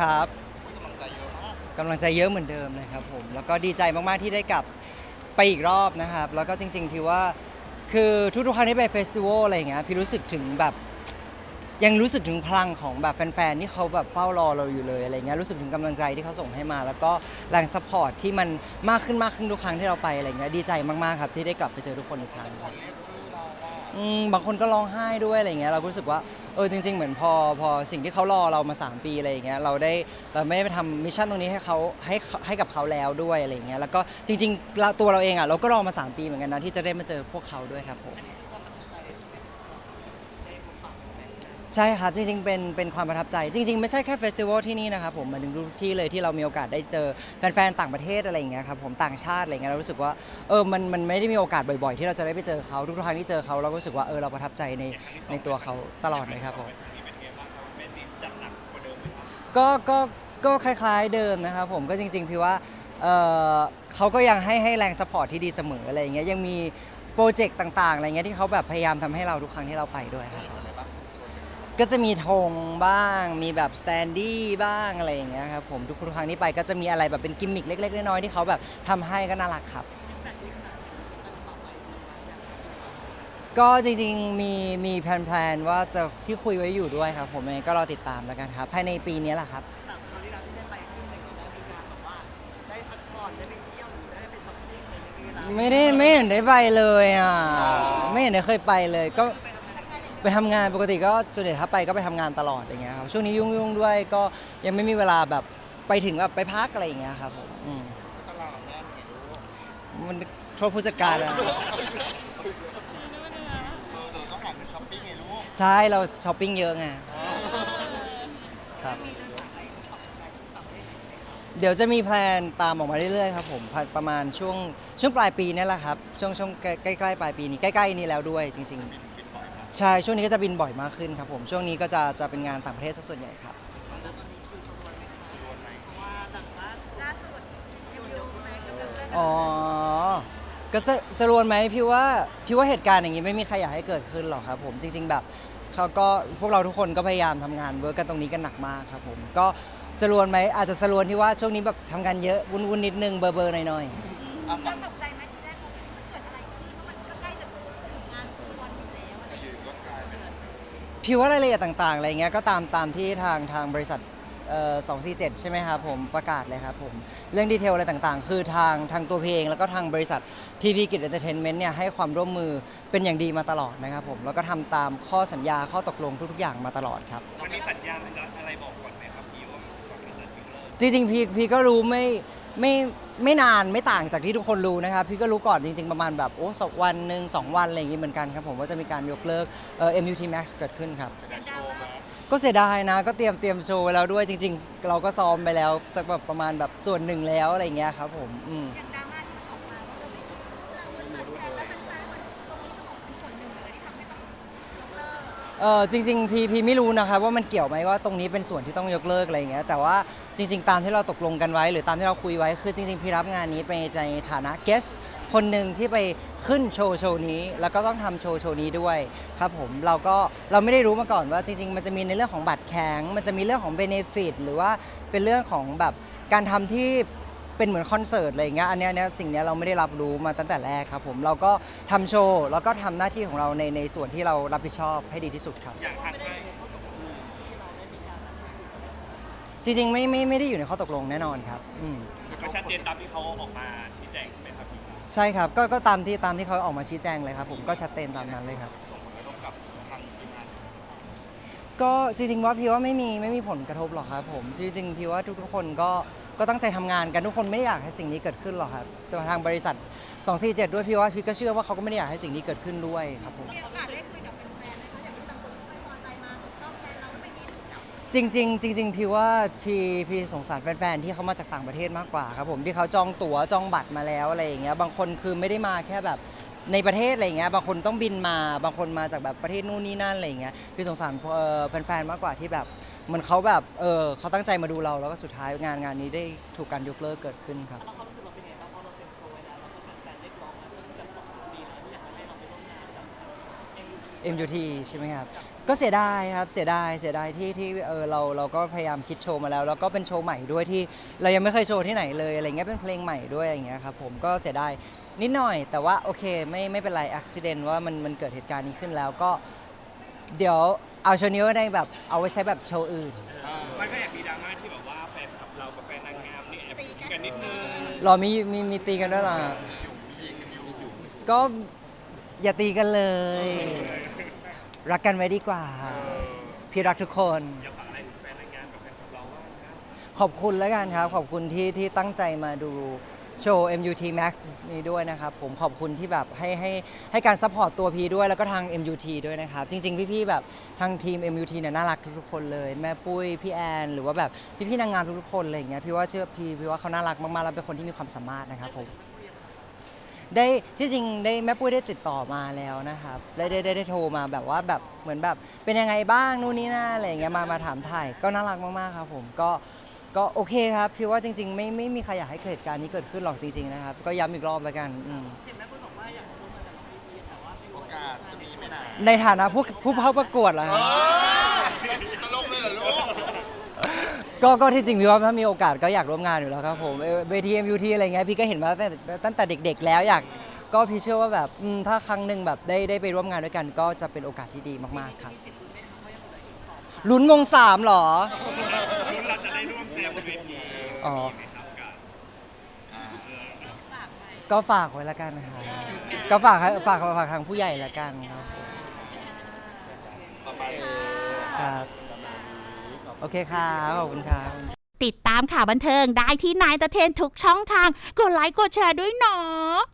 ครับกำลังใจเยอะมากกำลังใจเยอะเหมือนเดิมเลยครับผมแล้วก็ดีใจมากๆที่ได้กลับไปอีกรอบนะครับ แล้วก็จริง ๆ พี่ว่าคือทุกๆครั้งที่ไปเฟสติวัลอะไรอย่างเงี้ยพี่รู้สึกถึงแบบยังรู้สึกถึงพลังของแบบแฟนๆที่เขาแบบเฝ้ารอเราอยู่เลยอะไรเงี้ยรู้สึกถึงกำลังใจที่เขาส่งให้มา แล้วก็แรงซัพพอร์ตที่มันมากขึ้นมากขึ้นทุกครั้งที่เราไปอะไรเงี้ยดีใจมากๆครับที่ได้กลับไปเจอทุกคนอีกครั้งคนเรียกชื่ อืมบางคนก็ร้องไห้ด้วยอะไรเงี้ยเราก็รู้สึกว่าเออจริง ๆ เหมือนพอพอสิ่งที่เขารอเรามา 3 ปีอะไรอย่างเงี้ยเราได้เราไม่ได้ไปทำมิชชั่นตรงนี้ให้เขาให้ให้กับเขาแล้วด้วยอะไรเงี้ยแล้วก็จริงๆเราตัวเราเองอะเราก็รอมา 3 ปีเหมือนกันนะที่จะได้มาเจอพวกเขาด้วยครับผม ใช่ครับ จริงๆ เป็นเป็นความประทับใจ จริง ๆ ไม่ใช่แค่เฟสติวัลที่นี่นะครับผมมาถึงทุกที่เลยที่เรามีโอกาสได้เจอแฟนๆ ต่างประเทศอะไรอย่างเงี้ยครับผมต่างชาติอะไรเงี้ยเรารู้สึกว่าเออมันมันไม่ได้มีโอกาสบ่อยๆ ที่เราจะได้ไปเจอเขาทุกๆครั้งที่เจอเขาเราก็รู้สึกว่าเออเราประทับใจในในตัวเขาตลอดเลยครับผมก็ก็ก็คล้าย ๆ เดิมนะครับผมก็จริง ๆ พี่ว่าเอ่อเขาก็ยังให้ให้แรงสปอร์ตที่ดีเสมออะไรอย่างเงี้ยยังมีโปรเจกต์ต่างๆอะไรเงี้ยที่เขาแบบพยายามทำให้เราทุกครั้งที่เราไปด้วยครับอะไรบ้าง ก็จะมีธงบ้าง มีแบบสแตนดี้บ้างอะไรอย่างเงี้ยครับผมทุกๆครั้งที่ไปก็จะมีอะไรแบบเป็นกิมมิคเล็กๆน้อยๆที่เขาแบบทำให้ก็น่ารักครับ ก็จริงๆ มีมีแพลนๆว่าจะที่คุยไว้อยู่ด้วยครับผมยังไงก็รอติดตามแล้วกันครับ ภายในปีนี้แหละครับ แบบคราวที่เราที่ได้ไปที่ไหนได้มีการแบบว่าได้พักผ่อนได้ไปเที่ยวหรือได้ไปช้อปปิ้งอะไรในเวลาไม่ได้ไม่เห็นได้ไปเลยอะ ไม่เห็นได้เคยไปเลยก็ ไปทำงานปกติก็ส่วนใหญ่ถ้าไปก็ไปทำงานตลอดอย่างเงี้ยครับช่วงนี้ยุ่งๆด้วยก็ยังไม่มีเวลาแบบไปถึงแบบไปพักอะไรอย่างเงี้ยครับผมอืมตารางแน่นไงลูกมันโทษผู้จัดการอะเออแต่เราต้องหาเงินช้อปปิ้งไงลูกใช่เราช้อปปิ้งเยอะไงครับเดี๋ยวจะมีแพลนตามออกมาเรื่อยๆครับผมประประมาณช่วงช่วงปลายปีนี่แหละครับช่วงช่วงใกล้ๆปลายปีนี้ใกล้ๆนี้แล้วด้วยจริง ๆ บินบินบ่อยมาก ใช่ช่วงนี้ก็จะบินบ่อยมากขึ้นครับผมช่วงนี้ก็จะจะเป็นงานต่างประเทศซะส่วนใหญ่ครับรวนไหมว่าดังล่าสุดล่าสุดยังอยู่ไหมกำลังเลิกอ๋อก็สสรวนไหมพี่ว่าพี่ว่าเหตุการณ์อย่างนี้ไม่มีใครอยากให้เกิดขึ้นหรอกครับผมจริง ๆ แบบเขาก็พวกเราทุกคนก็พยายามทำงานเวิร์กกันตรงนี้กันหนักมากครับผมก็สรวนไหมอาจจะสรวนที่ว่าช่วงนี้แบบทำงานเยอะวุ่นๆนิดนึงเบอร์เบอร์ๆหน่อยอะเราฝั่งตกใจ ๆพี่ว่ารายละเอียดต่างๆอะไรเงี้ยก็ตามตามที่ทางทางบริษัทเอ่อ247ใช่ไหมครับผมประกาศเลยครับผมเรื่องดีเทลอะไรต่างๆ คือทางทางตัวเพลง แล้วก็ทางบริษัท PP กิจเอนเตอร์เทนเมนต์เนี่ยให้ความร่วมมือเป็นอย่างดีมาตลอดนะครับผมแล้วก็ทำตามข้อสัญญาข้อตกลงทุกๆอย่างมาตลอดครับมันมีสัญญาณอะไรบอกก่อนไหมครับพี่ว่าก่อนที่จะยกเลิกจริงๆพี่พี่ก็รู้ไม่ ไม่ไม่นานไม่ต่างจากที่ทุกคนรู้นะครับพี่ก็รู้ก่อนจริง ๆ ประมาณแบบโอ้สองวันหนึ่งสองวันอะไรอย่างงี้เหมือนกันครับผมว่าจะมีการยกเลิกเอ่อ MUT Max เกิดขึ้นครับแสดงโชว์มาก็เสียดายนะ ก็เตรียมเตรียมโชว์ไว้แล้วด้วยจริง ๆ เราก็ซ้อมไปแล้วสักแบบประมาณแบบส่วนหนึ่งแล้วอะไรอย่างเงี้ยครับผมอืม อย่าง เออจริงๆพีพีไม่รู้นะครับว่ามันเกี่ยวไหมว่าตรงนี้เป็นส่วนที่ต้องยกเลิกอะไรอย่างเงี้ยแต่ว่าจริง ๆ ตามที่เราตกลงกันไว้ หรือตามที่เราคุยไว้คือจริง ๆ พี่รับงานนี้ไปในฐานะ guest คนหนึ่งที่ไปขึ้นโชว์โชว์นี้ แล้วก็ต้องทำโชว์โชว์นี้ด้วยครับผมเราก็เราไม่ได้รู้มาก่อนว่าจริง ๆ มันจะมีในเรื่องของบัตรแข็ง มันจะมีเรื่องของ benefit หรือว่าเป็นเรื่องของแบบการทำที่ เป็นเหมือนคอนเสิร์ตอะไรอย่างเงี้ยอันเนี้ยอันเนี้ยสิ่งเนี้ยเราไม่ได้รับรู้มาตั้งแต่แรกครับผมเราก็ทำโชว์แล้วก็ทำหน้าที่ของเราในในส่วนที่เรารับผิดชอบให้ดีที่สุดครับ อย่างทางค่ายจริงๆไม่ไม่ไม่ได้อยู่ในข้อตกลงแน่นอนครับอืม ก็ชัดเจนตามที่เขาออกมาชี้แจงใช่ไหมครับพี่ใช่ครับก็ก็ตามที่ตามที่เขาออกมาชี้แจงเลยครับผมก็ชัดเจนตามนั้นเลยครับ ส่งผลกระทบกับทางทีมงาน ก็จริงๆว่าพี่ว่าไม่มีไม่มีผลกระทบหรอกครับผมจริงๆพี่ว่าทุกๆคนก็ ก็ตั้งใจทำงานกันทุกคนไม่ได้อยากให้สิ่งนี้เกิดขึ้นหรอกครับแต่ทางบริษัท 247 ด้วยพี่ว่าพี่ก็เชื่อว่าเขาก็ไม่ได้อยากให้สิ่งนี้เกิดขึ้นด้วยครับผมมีโอกาสได้คุยกับแฟนๆไหมคะอย่างที่บางคนไม่พอใจมาต้องแทนเราไม่มีหรือจับจริงๆจริงๆพี่ว่าพี่พี่สงสารแฟนๆที่เขามาจากต่างประเทศมากกว่าครับผมที่เขาจองตั๋วจองบัตรมาแล้วอะไรอย่างเงี้ยบางคนคือไม่ได้มาแค่แบบในประเทศอะไรอย่างเงี้ยบางคนต้องบินมาบางคนมาจากแบบประเทศนู่นนี่นั่นอะไรอย่างเงี้ยพี่สงสารเอ่อแฟนๆมากกว่าที่แบบเห มันเขาแบบเออเขาตั้งใจมาดูเราแล้วก็สุดท้ายงานงานนี้ได้ถูกการยกเลิกเกิดขึ้นครับ แล้วความรู้สึกเราเป็นไงบ้างพอเราเต็มโชว์ไว้แล้วแล้วก็แฟนๆเรียกร้องมาตั้งแต่สองสามปีแล้วที่อยากให้เราไปร่วมงานกับ MUT ใช่ไหมครับ ก็เสียดายครับ เสียดาย เสียดายที่ที่เออเราเราก็พยายามคิดโชว์มาแล้ว แล้วก็เป็นโชว์ใหม่ด้วยที่เรายังไม่เคยโชว์ที่ไหนเลยอะไรเงี้ย เป็นเพลงใหม่ด้วยอะไรเงี้ยครับผม ก็เสียดายนิดหน่อย แต่ว่าโอเคไม่ไม่เป็นไรอุบิเหตุว่ามันมันเกิดเหตุการณ์นี้ขึ้นแล้วก็เดี๋ยว เอาโชว์นี้ไว้ในแบบเอาไว้ใช้แบบโชว์อื่น มันก็แอบมีดราม่าที่แบบว่าแฟนคลับเรากับแฟนนางงามนี่แอบตีกันนิดนึงรอมีมีมีตีกันด้วยเหรอฮะก็อย่าตีกันเลย รักกันไว้ดีกว่า พี่รักทุกคน อยากฝากอะไรถึงแฟนนางงามกับแฟนคลับเราบ้างครับ ขอบคุณแล้วกันครับ ขอบคุณที่ที่ตั้งใจมาดู โชว์ MUT Max นี้ด้วยนะครับ ผมขอบคุณที่แบบให้ให้ให้การซัพพอร์ตตัวพีด้วยแล้วก็ทาง MUT ด้วยนะครับ จริง ๆ พี่ๆแบบทางทีม MUT เนี่ยน่ารักทุกๆคนเลย แม่ปุ้ย พี่แอน หรือว่าแบบพี่ๆนางงามทุกๆคนอะไรอย่างเงี้ยพี่ว่าเชื่อพี่พี่ว่าเขาน่ารักมากๆแล้วเป็นคนที่มีความสามารถนะครับผมได้ที่จริงได้แม่ปุ้ยได้ติดต่อมาแล้วนะครับได้ได้ได้ได้โทรมาแบบว่าแบบเหมือนแบบเป็นยังไงบ้างนู่นนี่นั่นอะไรอย่างเงี้ยมามาถามถ่ายก็น่ารักมากๆครับผมก็ ก็โอเคครับพี่ว่าจริงๆ ไม่ไม่มีใครอยากให้เกิดเหตุการณ์นี้เกิดขึ้นหรอกจริงๆนะครับก็ย้ำอีกรอบแล้วกันอืมเห็นแม่ปุ้ยบอกว่าอยากร่วมงานกับน้องพีพีแต่ว่าไม่รู้โอกาสจะมีไหมนะในฐานะผู้ผู้เข้าประกวดเหรอเอฮะอจะลงเลยเหรอลูกก็ก็ที่จริงพี่ว่าถ้ามีโอกาสก็อยากร่วมงานอยู่แล้วครับผมเออเวที MUT อะไรเงี้ยพี่ก็เห็นมาตั้งแต่ตั้งแต่เด็ก ๆ แล้วอยากก็พี่เชื่อว่าแบบอืมถ้าครั้งหนึ่งแบบได้ได้ไปร่วมงานด้วยกัน ก็จะเป็นโอกาสที่ดีมากๆครับมีสิทธิ์ลุ้นไหมคะว่ายังเหลืออีกสองลุ้นวงสามเหรอรุ่ อ๋อ มีไหมครับกับอ่าก็ฝากไว้แล้วกันนะครับก็ฝากให้ฝากฝากทางผู้ใหญ่แล้วกันครับต่อไปครับ โอเคครับขอบคุณครับ ติดตามข่าวบันเทิงได้ที่นายตะเทนทุกช่องทาง กดไลค์กดแชร์ด้วยเนาะ